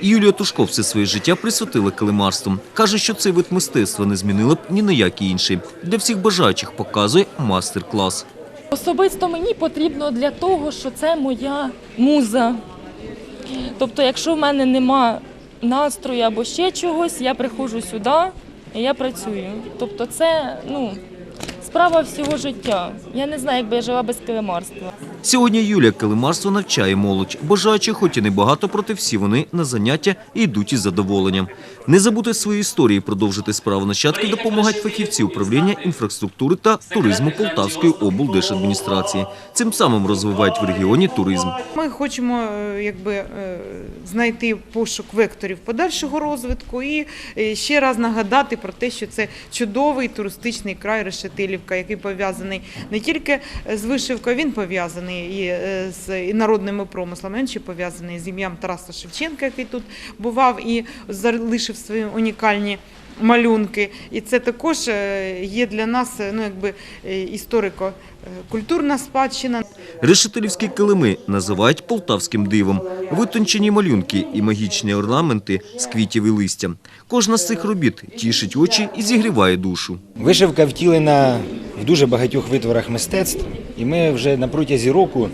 Юлія Тушко все своє життя присвятила килимарству. Каже, що цей вид мистецтва не змінила б ні на який інший. Для всіх бажаючих показує мастер-клас. Особисто мені потрібно для того, що це моя муза. Тобто, якщо в мене нема настрою або ще чогось, я приходжу сюди і я працюю. Тобто, це ну, справа всього життя. Я не знаю, як би я жила без килимарства. Сьогодні Юлія килимарство навчає молодь. Бажаючих, хоч і небагато, проте всі вони на заняття і йдуть із задоволенням. Не забути свої історії, продовжити справу нащадки допомагають фахівці управління інфраструктури та туризму Полтавської облдержадміністрації. Цим самим розвивають в регіоні туризм. Ми хочемо е, якби, е, знайти пошук векторів подальшого розвитку і е, ще раз нагадати про те, що це чудовий туристичний край Решетилівка, який пов'язаний не тільки з вишивкою, він пов'язаний і е, з народними промислами, він ще пов'язаний з ім'ям Тараса Шевченка, який тут бував і залишив свої унікальні. Малюнки, і це також е, є для нас е, ну якби історико-культурна спадщина. Решетилівські килими називають полтавським дивом. Витончені малюнки і магічні орнаменти з квітів і листя. Кожна з цих робіт тішить очі і зігріває душу. Вишивка втілена в дуже багатьох витворах мистецтв, і ми вже на протязі року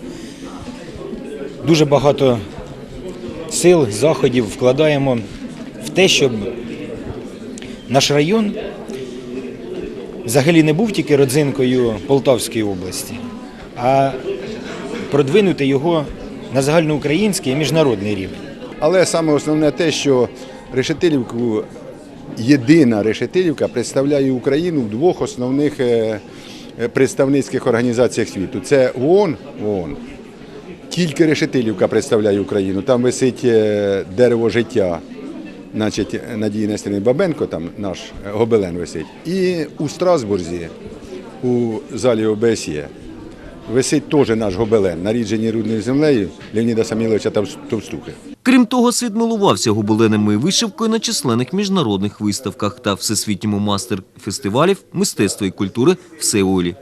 дуже багато сил, заходів вкладаємо в те, щоб наш район взагалі не був тільки родзинкою Полтавської області, а продвинути його на загальноукраїнський і міжнародний рівень. Але саме основне те, що Решетилівку, єдина Решетилівка представляє Україну в двох основних е, е, представницьких організаціях світу. Це ООН, ООН. Тільки Решетилівка представляє Україну. Там висить е, дерево життя, значить Надії Нестерівни Бабенко, там наш гобелен висить. І у Страсбурзі, у залі ОБСЄ, висить теж наш гобелен, наріджений рудною землею Леоніда Саміловича Товстухи. Крім того, світ милувався гобеленами вишивкою на численних міжнародних виставках та всесвітньому мастер-фестивалів мистецтва і культури в Сеулі.